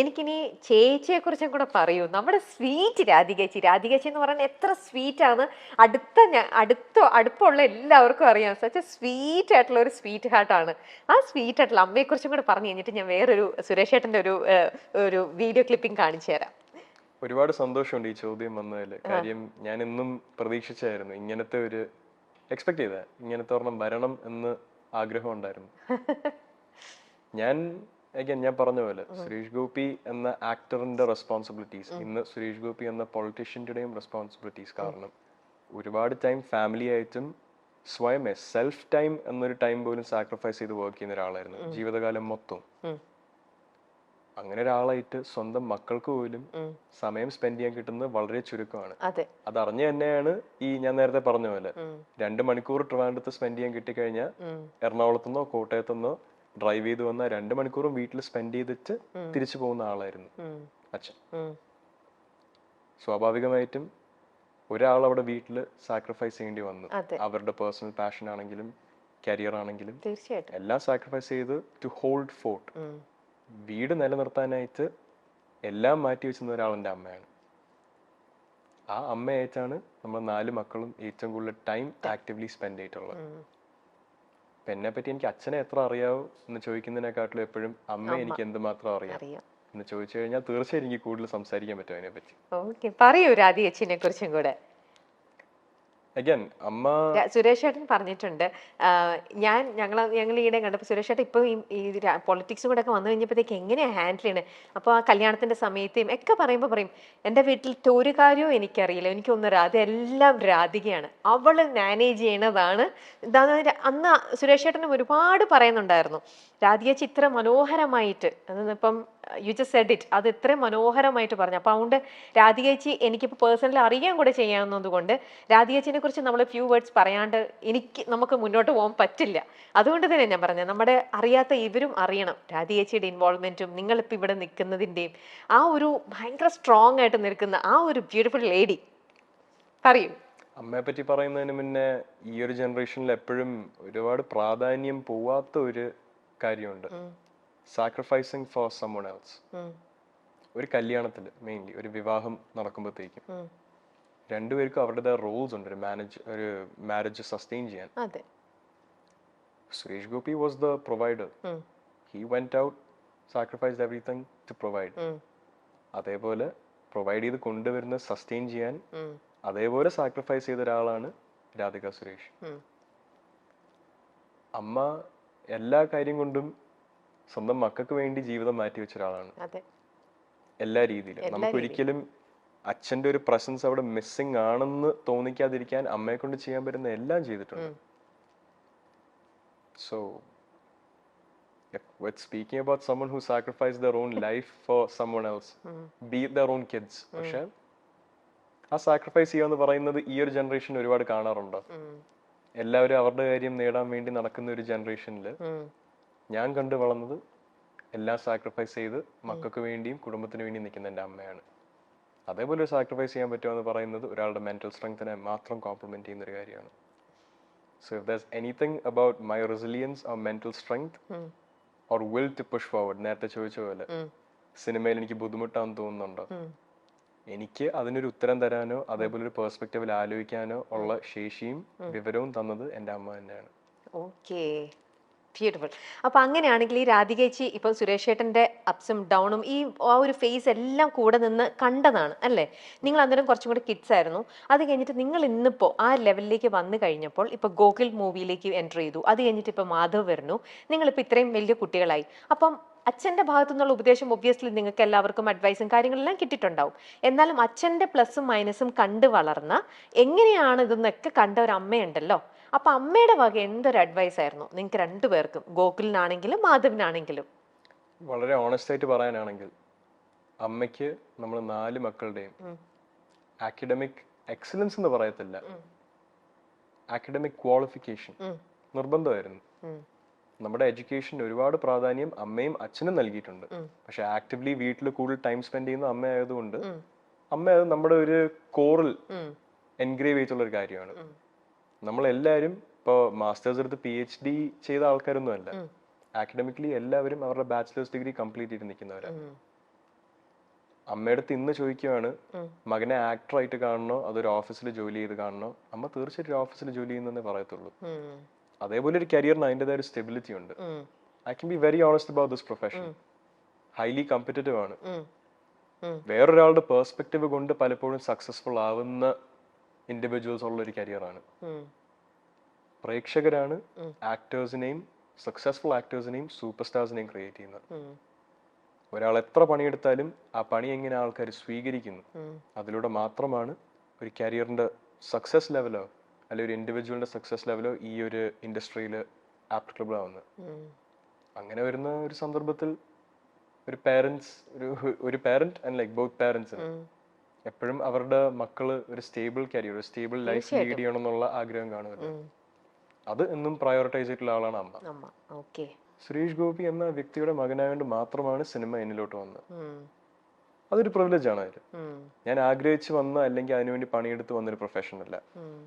എനിക്കിനി ചേച്ചിയെ കുറിച്ചും കൂടെ പറയൂ. നമ്മുടെ സ്വീറ്റ് രാധികേച്ചി. രാധികേച്ചി എന്ന് പറയുന്നത് എത്ര സ്വീറ്റ് ആണ്. അടുത്ത ഞാൻ അടുത്ത അടുപ്പമുള്ള എല്ലാവർക്കും അറിയാം. സച്ച് സ്വീറ്റ് ആയിട്ടുള്ള ഒരു സ്വീറ്റ് ഹാർട്ടാണ് ആ സ്വീറ്റ് ആയിട്ടുള്ള അമ്മയെ കുറിച്ചും കൂടെ പറഞ്ഞു കഴിഞ്ഞിട്ട് ഞാൻ വേറൊരു സുരേഷ് ഏട്ടന്റെ ഒരു ഒരു വീഡിയോ ക്ലിപ്പിംഗ് കാണിച്ചു തരാം. ഒരുപാട് സന്തോഷമുണ്ട് ഈ ചോദ്യം വന്നതിൽ കാര്യം ഞാൻ എന്നും പ്രതീക്ഷിച്ചായിരുന്നു ഇങ്ങനത്തെ ഒരു എക്സ്പെക്ട് ചെയ്ത ഇങ്ങനത്തെ ഒരെണ്ണം വരണം എന്ന് ആഗ്രഹം ഉണ്ടായിരുന്നു ഞാൻ again ഞാൻ പറഞ്ഞ പോലെ സുരേഷ് ഗോപി എന്ന ആക്ടറിന്റെ റെസ്പോൺസിബിലിറ്റീസ് ഇന്ന് സുരേഷ് ഗോപി എന്ന പൊളിറ്റീഷ്യന്റെയും റെസ്പോൺസിബിലിറ്റീസ് കാരണം ഒരുപാട് ടൈം ഫാമിലി ആയിട്ടും സ്വയമേ സെൽഫ് ടൈം എന്നൊരു ടൈം പോലും സാക്രിഫൈസ് ചെയ്ത് വർക്ക് ചെയ്യുന്ന ഒരാളായിരുന്നു. ജീവിതകാലം മൊത്തം. അങ്ങനെ ഒരാളായിട്ട് സ്വന്തം മക്കൾക്ക് പോലും സമയം സ്പെൻഡ് ചെയ്യാൻ കിട്ടുന്നത് വളരെ ചുരുക്കമാണ്. അതെ. അറിഞ്ഞു തന്നെയാണ് ഈ ഞാൻ നേരത്തെ പറഞ്ഞ പോലെ. രണ്ട് മണിക്കൂർ ട്രിവാൻഡ്രത്ത് സ്പെൻഡ് ചെയ്യാൻ കിട്ടിക്കഴിഞ്ഞാൽ. എറണാകുളത്തുനിന്നോ കോട്ടയത്തുനിന്നോ ഡ്രൈവ് ചെയ്ത് വന്ന രണ്ട് മണിക്കൂറും വീട്ടിൽ സ്പെൻഡ് ചെയ്തിട്ട് തിരിച്ചു പോകുന്ന ആളായിരുന്നു അച്ഛൻ. സ്വാഭാവികമായിട്ടും ഒരാൾ അവിടെ വീട്ടിൽ സാക്രിഫൈസ് ചെയ്യേണ്ടി വന്നു. അവരുടെ പേഴ്സണൽ പാഷൻ ആണെങ്കിലും കരിയർ ആണെങ്കിലും തീർച്ചയായിട്ടും. എല്ലാം സാക്രിഫൈസ് ചെയ്ത് ടു ഹോൾഡ് ഫോർട്ട് വീട് നിലനിർത്താനായിട്ട് എല്ലാം മാറ്റി വെച്ചിരുന്ന ഒരാൾ എന്റെ അമ്മയാണ്. ആ അമ്മയായിട്ടാണ് നമ്മൾ നാല് മക്കളും ഏറ്റവും കൂടുതൽ ടൈം ആക്റ്റീവ്ലി സ്പെൻഡ് ചെയ്തിട്ടുള്ളത്. അപ്പൊ എന്നെ പറ്റി എനിക്ക് അച്ഛനെ എത്ര അറിയാവോ എന്ന് ചോദിക്കുന്നതിനെക്കാട്ടിലും എപ്പോഴും അമ്മ. എനിക്ക് എന്തുമാത്രം അറിയാം എന്ന് ചോദിച്ചു കഴിഞ്ഞാൽ തീർച്ചയായും എനിക്ക് കൂടുതൽ സംസാരിക്കാൻ പറ്റും അതിനെ പറ്റി ഓക്കെ പറയൂ അച്ഛനെ കുറിച്ചും കൂടെ. അഗൈൻ പറഞ്ഞിട്ടുണ്ട്. ഞാൻ ഞങ്ങൾ ഞങ്ങൾ ഈയിടെ കണ്ടപ്പോൾ സുരേഷ് ഏട്ടൻ ഇപ്പോൾ ഈ പൊളിറ്റിക്സും കൂടെ ഒക്കെ വന്നു കഴിഞ്ഞപ്പോഴത്തേക്ക് എങ്ങനെയാണ് ഹാൻഡിൽ ചെയ്യണത് അപ്പോൾ ആ കല്യാണത്തിന്റെ സമയത്തെയും ഒക്കെ പറയുമ്പോൾ പറയും എന്റെ വീട്ടിൽ ഒരു കാര്യവും എനിക്കറിയില്ല. എനിക്കൊന്നും രാധ എല്ലാം രാധികയാണ്. അവൾ മാനേജ് ചെയ്യണതാണ് അന്ന് സുരേഷ് ഏട്ടനും ഒരുപാട് പറയുന്നുണ്ടായിരുന്നു. രാധിക ചിത്ര മനോഹരമായിട്ട് അതിപ്പം യു ജസ്റ്റ് സെഡ് ഇറ്റ് അത് ഇത്ര മനോഹരമായിട്ട് പറഞ്ഞു. അപ്പോൾ അതുകൊണ്ട് രാധികേച്ചി എനിക്കിപ്പോൾ പേഴ്സണലി അറിയാൻ കൂടെ ചെയ്യാവുന്നതുകൊണ്ട് രാധികേച്ചിനെ കുറിച്ച് നമ്മൾ ഫ്യൂ വേർഡ്സ് പറയാണ്ട് എനിക്ക് നമുക്ക് മുന്നോട്ട് പോകാൻ പറ്റില്ല. അതുകൊണ്ട് തന്നെ ഞാൻ പറഞ്ഞത് നമ്മുടെ അറിയാത്ത ഇവരും അറിയണം. രാധിയേച്ചിയുടെ ഇൻവോൾവ്മെന്റും നിങ്ങളിപ്പോൾ ഇവിടെ നിൽക്കുന്നതിന്റെയും ആ ഒരു ഭയങ്കര സ്ട്രോങ് ആയിട്ട് നിൽക്കുന്ന ആ ഒരു ബ്യൂട്ടിഫുൾ ലേഡി പറയൂ. അമ്മയെ പറ്റി പറയുന്നതിന് മുന്നേ ഈ ഒരു ജനറേഷനിൽ എപ്പോഴും ഒരുപാട് പ്രാധാന്യം പോവാത്ത ഒരു കാര്യമുണ്ട്. സാക്രിഫൈസിങ് ഫോർ സമ്മൺ എൽസ് ഒരു കല്യാണത്തിൽ മെയിൻലി ഒരു വിവാഹം നടക്കുമ്പോഴത്തേക്കും. രണ്ടുപേർക്കും അവരുടേതായ റോൾസ് ഉണ്ട്. ഒരു മാനേജ് ഒരു മാരേജ് സസ്റ്റെയിൻ ചെയ്യാൻ. അതെ. Suresh Gopi was the provider. He went out sacrifice everything to provide. അതേപോലെ പ്രൊവൈഡ് ചെയ്ത് കൊണ്ടുവരുന്ന സസ്റ്റെയിൻ ചെയ്യാൻ അതേപോലെ സാക്രിഫൈസ് ചെയ്ത ഒരാളാണ് രാധിക സുരേഷ്. അമ്മ എല്ലാ കാര്യം കൊണ്ടും സ്വന്തം മക്കൾക്ക് വേണ്ടി ജീവിതം മാറ്റി വെച്ച ഒരാളാണ് എല്ലാ രീതിയിലും. നമുക്ക് ഒരിക്കലും അച്ഛന്റെ ഒരു പ്രസൻസ് അവിടെ മിസ്സിങ് ആണെന്ന് തോന്നിക്കാതിരിക്കാൻ അമ്മയെ കൊണ്ട് ചെയ്യാൻ പറ്റുന്ന എല്ലാം ചെയ്തിട്ടുണ്ട്. So with speaking about someone who sacrificed their own life for someone else be it their own kids. പക്ഷെ ആ സാക്രിഫൈസ് ചെയ്യാന്ന് പറയുന്നത് ഈ ഒരു ജനറേഷൻ ഒരുപാട് കാണാറുണ്ട്. എല്ലാവരും അവരുടെ കാര്യം നേടാൻ വേണ്ടി നടക്കുന്ന ഒരു ജനറേഷനിൽ. ഞാൻ കണ്ടു വളർന്നത് എല്ലാം സാക്രിഫൈസ് ചെയ്ത് മക്കൾക്ക് വേണ്ടിയും കുടുംബത്തിന് വേണ്ടിയും നിൽക്കുന്ന എന്റെ അമ്മയാണ്. അതേപോലെ ഒരു സാക്രിഫൈസ് ചെയ്യാൻ പറ്റുമെന്ന് പറയുന്നത് ഒരാളുടെ മെന്റൽ സ്ട്രെങ്ത്തിനെ മാത്രം കോംപ്ലിമെന്റ് ചെയ്യുന്ന ഒരു കാര്യമാണ്. So if does anything about my resilience or mental strength. Or will to push forward നേരത്തെ ചോദിച്ച പോലെ സിനിമയിൽ എനിക്ക് ബുദ്ധിമുട്ടാണെന്ന് തോന്നുന്നുണ്ടോ? എനിക്ക് അതിനൊരു ഉത്തരം തരാനോ അതേപോലെ ഒരു പേഴ്സ്പെക്റ്റീവിൽ ആലോചിക്കാനോ ഉള്ള ശേഷിയും വിവരവും തന്നത് എന്റെ അമ്മ തന്നെയാണ്. ഓക്കെ ബ്യൂട്ടിഫുൾ അപ്പൊ അങ്ങനെയാണെങ്കിൽ ഈ രാധികേച്ചി ഇപ്പം സുരേഷ് ഏട്ടന്റെ അപ്സും ഡൗണും ഈ ആ ഒരു ഫേസ് എല്ലാം കൂടെ നിന്ന് കണ്ടതാണ് അല്ലേ? നിങ്ങൾ അന്നേരം കുറച്ചും കൂടി കിഡ്സ് ആയിരുന്നു. അത് കഴിഞ്ഞിട്ട് നിങ്ങൾ ഇന്നിപ്പോ ആ ലെവലിലേക്ക് വന്നു കഴിഞ്ഞപ്പോൾ ഇപ്പൊ ഗോകുൽ മൂവിയിലേക്ക് എന്റർ ചെയ്തു. അത് കഴിഞ്ഞിട്ട് ഇപ്പൊ മാധവ് വരുന്നു. നിങ്ങളിപ്പോൾ ഇത്രയും വലിയ കുട്ടികളായി. അപ്പം അച്ഛന്റെ ഭാഗത്തു നിന്നുള്ള ഉപദേശം ഒബ്വിയസ്ലി നിങ്ങൾക്ക് എല്ലാവർക്കും അഡ്വൈസും കാര്യങ്ങളെല്ലാം കിട്ടിയിട്ടുണ്ടാവും. എന്നാലും അച്ഛന്റെ പ്ലസും മൈനസും കണ്ടു വളർന്ന എങ്ങനെയാണ് ഇതെന്നൊക്കെ കണ്ട ഒരു അമ്മയുണ്ടല്ലോ. അപ്പൊ അമ്മയുടെ വക എന്തൊരു അഡ്വൈസ് ആയിരുന്നു? നിങ്ങൾക്ക് രണ്ടുപേർക്കും ഗോകുലിനാണെങ്കിലും മാധവിനാണെങ്കിലും. വളരെ ഓണസ്റ്റ് ആയിട്ട് പറയാനാണെങ്കിൽ അമ്മയ്ക്ക് നമ്മൾ നാല് മക്കളുടെയും അക്കാഡമിക് എക്സലൻസ് എന്ന് പറയത്തില്ല. അക്കാഡമിക് ക്വാളിഫിക്കേഷൻ നിർബന്ധമായിരുന്നു. നമ്മുടെ എഡ്യൂക്കേഷന് ഒരുപാട് പ്രാധാന്യം അമ്മയും അച്ഛനും നൽകിയിട്ടുണ്ട്. പക്ഷെ ആക്റ്റീവ്ലി വീട്ടിൽ കൂടുതൽ ടൈം സ്പെൻഡ് ചെയ്യുന്ന അമ്മ ആയതുകൊണ്ട് അമ്മ അത് നമ്മുടെ ഒരു കോറിൽ എൻഗ്രേവ് ചെയ്തിട്ടുള്ള ഒരു കാര്യമാണ്. നമ്മളെല്ലാവരും ഇപ്പോൾ മാസ്റ്റേഴ്സ് എടുത്ത് പി എച്ച് ഡി ചെയ്ത ആൾക്കാരൊന്നും അല്ല ഉം. ആക്കഡമിക്കലി എല്ലാവരും അവരുടെ ബാച്ചിലേഴ്സ് ഡിഗ്രി കംപ്ലീറ്റ് ചെയ്ത് നിൽക്കുന്നവരാണ് അമ്മയടുത്ത് ഇന്ന് ചോദിക്കുവാണ് മകനെ ആക്ടറായിട്ട് കാണണോ? അതൊരു ഓഫീസിൽ ജോലി ചെയ്ത് കാണണോ? അമ്മ തീർച്ചയായിട്ടും ഓഫീസിൽ ജോലി ചെയ്യുന്നതേ പറയത്തുള്ളൂ. അതേപോലെ ഒരു കരിയറിന് അതിന്റെതായ ഒരു സ്റ്റെബിലിറ്റി ഉണ്ട്. I can be very honest about this profession highly competitive ആണ്. വേറൊരാളുടെ പേഴ്സ്പെക്റ്റീവ് കൊണ്ട് പലപ്പോഴും സക്സസ്ഫുൾ ആവുന്ന ഇൻഡിവിജ്വൽസ് ഉള്ള ഒരു കരിയറാണ് പ്രേക്ഷകരാണ് ആക്ടേഴ്സിനെയും സക്സസ്ഫുൾ ആക്ടേഴ്സിനെയും സൂപ്പർ സ്റ്റാർസിനെയും ക്രിയേറ്റ് ചെയ്യുന്നത്. ഒരാൾ എത്ര പണിയെടുത്താലും ആ പണി എങ്ങനെ ആൾക്കാർ സ്വീകരിക്കുന്നു അതിലൂടെ മാത്രമാണ് ഒരു കരിയറിന്റെ സക്സസ് ലെവലോ അല്ലെങ്കിൽ ഒരു ഇൻഡിവിജ്വലിന്റെ സക്സസ് ലെവലോ ഈ ഒരു ഇൻഡസ്ട്രിയിൽ ആപ്ലിക്കബിൾ ആവുന്നത്. അങ്ങനെ വരുന്ന ഒരു സന്ദർഭത്തിൽ ഒരു പേരൻസ് ഒരു ഒരു പേരന്റ് ആൻഡ് ലൈക്ക് ബോത്ത് പേരൻസിന്. എപ്പോഴും അവരുടെ മക്കൾ ഒരു സ്റ്റേബിൾ കരിയർ ഒരു സ്റ്റേബിൾ ലൈഫ് ലീഡ് ചെയ്യണം എന്നുള്ള ആഗ്രഹം കാണുമല്ലോ. അത് എന്നും പ്രയോറിറ്റൈസ് ചെയ്തിട്ടുള്ള ആളാണ് അമ്മ. സുരേഷ് ഗോപി എന്ന വ്യക്തിയുടെ മകനായതുകൊണ്ട് മാത്രമാണ് സിനിമ എന്നിലോട്ട് വന്നത്. അതൊരു പ്രിവിലേജ് ആണ് അതിൽ ഞാൻ ആഗ്രഹിച്ചു വന്ന അല്ലെങ്കിൽ അതിനുവേണ്ടി പണിയെടുത്ത് വന്നൊരു പ്രൊഫഷൻ അല്ല.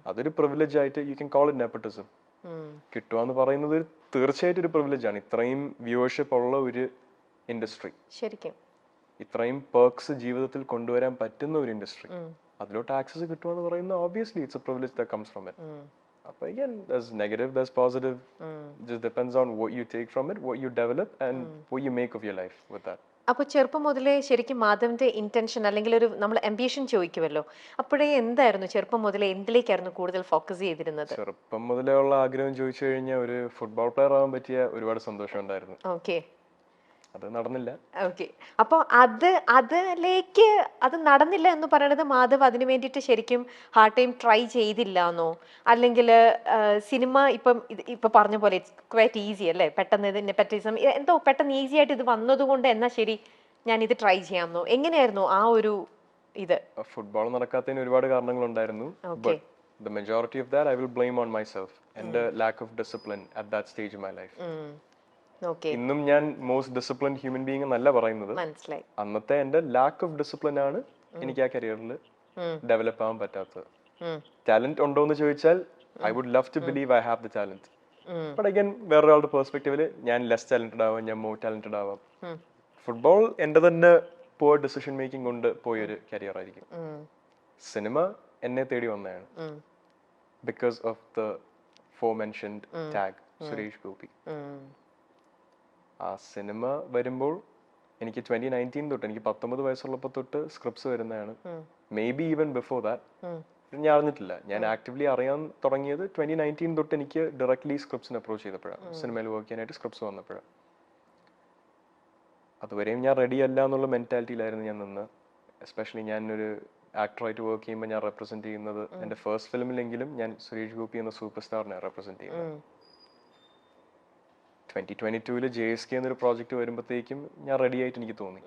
അതൊരു പ്രിവിലേജ് ആയിട്ട് you can call it nepotism കിട്ടുക എന്ന് പറയുന്നത് തീർച്ചയായിട്ടും ഒരു പ്രിവിലേജ് ആണ്. ഇത്രയും വ്യൂവർഷിപ്പ് ഉള്ള ഒരു ഇൻഡസ്ട്രി ശരിക്കും. ഇത്രയും പേർക്സ് ജീവിതത്തിൽ കൊണ്ടുവരാൻ പറ്റുന്ന ഒരു ഇൻഡസ്ട്രി. അതിലോട്ട് ആക്സസ് കിട്ടുമെന്ന് പറയുന്ന പറയുന്നത് obviously it's a privilege the comes from it. അപ്പൊ again there's negative there's positive. On just depends on what you take from it what you develop and what you make of your life with that. അപ്പോൾ ചെറുപ്പം മുതലേ ശരിക്കും മാധവന്റെ intention അല്ലെങ്കിൽ ഒരു നമ്മൾ ambition ചോദിക്കുമല്ലോ. അപ്പോഴേ എന്തായിരുന്നു ചെറുപ്പം മുതലേ എന്തിലേക്കായിരുന്നു കൂടുതൽ ഫോക്കസ് ചെയ്തിരുന്നത്? ചെറുപ്പം മുതലേ ഉള്ള ആഗ്രഹം ചോദിച്ചു കഴിഞ്ഞാൽ ഒരു ഫുട്ബോൾ പ്ലെയർ ആവാൻ പറ്റിയ ഒരുപാട് സന്തോഷം ഉണ്ടായിരുന്നു. ഓക്കെ അത് നടന്നില്ല. ഓക്കെ. അപ്പോൾ അത് അതിലേക്ക് അത് നടന്നില്ല എന്ന് പറയുന്നത് മാധവ് അതിനു വേണ്ടിയിട്ട് ശരിക്കും ഹാർഡ് ടൈം ട്രൈ ചെയ്തില്ല എന്നോ അല്ലെങ്കിൽ സിനിമ ഇപ്പം ഇപ്പൊ പറഞ്ഞ പോലെ ക്വൈറ്റ് ഈസി അല്ലേ? പെട്ടെന്ന് ഇതിനെ പറ്റിസം എന്തോ പെട്ടെന്ന് ഈസി ആയിട്ട് ഇത് വന്നതുകൊണ്ട് എന്നാ ശരി ഞാൻ ഇത് ട്രൈ ചെയ്യാമെന്നോ എങ്ങനെയായിരുന്നു ആ ഒരു ഇത്? ഫുട്ബോൾ നടക്കാത്തതിന് ഒരുപാട് കാരണങ്ങളുണ്ടായിരുന്നു. ഉണ്ടായിരുന്നു but the majority of that I will blame on myself എന്റെ lack of discipline at that stage in my life okay ഇന്നും ഞാൻ മോസ്റ്റ് ഡിസിപ്ലിൻ ഹ്യൂമൻ ബീങ് എന്നല്ല പറയുന്നത്. അന്നത്തെ എന്റെ ലാക്ക് ഓഫ് ഡിസിപ്ലിൻ ആണ് എനിക്ക് ആ കരിയറിൽ ഡെവലപ്പ് ആവാൻ പറ്റാത്തത്. ടാലന്റ് ഉണ്ടോ എന്ന് ചോദിച്ചാൽ I would love to believe I have the talent. But again വേറൊരാളുടെ പെർസ്പെക്റ്റീവിൽ ഞാൻ ലെസ് ടാലന്റഡ് ആവാം ഞാൻ മോർ ടാലന്റഡ് ആവാം. ഫുട്ബോൾ എന്റെ തന്നെ പോർ ഡിസിഷൻ മേക്കിംഗ് കൊണ്ട് പോയൊരു കരിയർ ആയിരിക്കും. സിനിമ എന്നെ തേടി വന്നതാണ്. Because of the fore mentioned tag Suresh Gopi. ആ സിനിമ വരുമ്പോൾ എനിക്ക് ട്വന്റി നയന്റീൻ തൊട്ട് എനിക്ക് പത്തൊമ്പത് വയസ്സുള്ളപ്പോൾ തൊട്ട് സ്ക്രിപ്റ്റ്സ് വരുന്നതാണ്. Maybe even before that ഞാൻ അറിഞ്ഞിട്ടില്ല. ഞാൻ ആക്റ്റീവ്ലി അറിയാൻ തുടങ്ങിയത് ട്വന്റി നയന്റീൻ തൊട്ട് എനിക്ക് ഡയറക്ട്ലി സ്ക്രിപ്റ്റ്സിന് അപ്രോച്ച് ചെയ്തപ്പോഴാണ്. സിനിമയിൽ വർക്ക് ചെയ്യാനായിട്ട് സ്ക്രിപ്റ്റ്സ് വന്നപ്പോഴാണ്. അതുവരെയും ഞാൻ റെഡി അല്ല എന്നുള്ള മെന്റാലിറ്റിയിലായിരുന്നു ഞാൻ നിന്ന്. എസ്പെഷ്യലി ഞാൻ ഒരു ആക്ടറായിട്ട് വർക്ക് ചെയ്യുമ്പോൾ ഞാൻ റെപ്രസെന്റ് ചെയ്യുന്നത് എന്റെ ഫസ്റ്റ് ഫിലിമിലെങ്കിലും ഞാൻ സുരേഷ് ഗോപി എന്ന സൂപ്പർ സ്റ്റാറിനെ റെപ്രസെന്റ് ചെയ്യുന്നത്. ട്വന്റി ട്വന്റി ടൂവിൽ ജെ എസ് കെ എന്നൊരു പ്രോജക്റ്റ് വരുമ്പോഴത്തേക്കും ഞാൻ റെഡി ആയിട്ട് എനിക്ക് തോന്നി.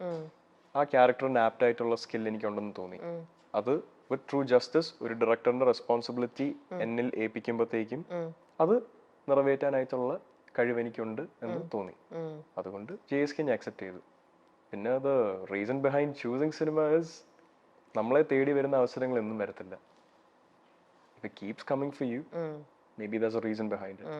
ആ ക്യാരക്ടറിന് ആപ്റ്റ് ആയിട്ടുള്ള സ്കിൽ എനിക്കുണ്ടെന്ന് തോന്നി. അത് വിത്ത് ട്രൂ ജസ്റ്റിസ് ഒരു ഡയറക്ടറിന്റെ റെസ്പോൺസിബിലിറ്റി എന്നിൽ ഏൽപ്പിക്കുമ്പോഴത്തേക്കും. അത് നിറവേറ്റാനായിട്ടുള്ള കഴിവ് എനിക്കുണ്ട് എന്ന് തോന്നി. അതുകൊണ്ട് ജെ എസ് കെ ഞാൻ അക്സെപ്റ്റ് ചെയ്തു. പിന്നെ അത് റീസൺ ബിഹൈൻഡ് ചൂസിങ് സിനിമ ഇസ് നമ്മളെ തേടി വരുന്ന അവസരങ്ങൾ എന്നും വരത്തില്ല. If keeps coming for you. Maybe does a reason behind it.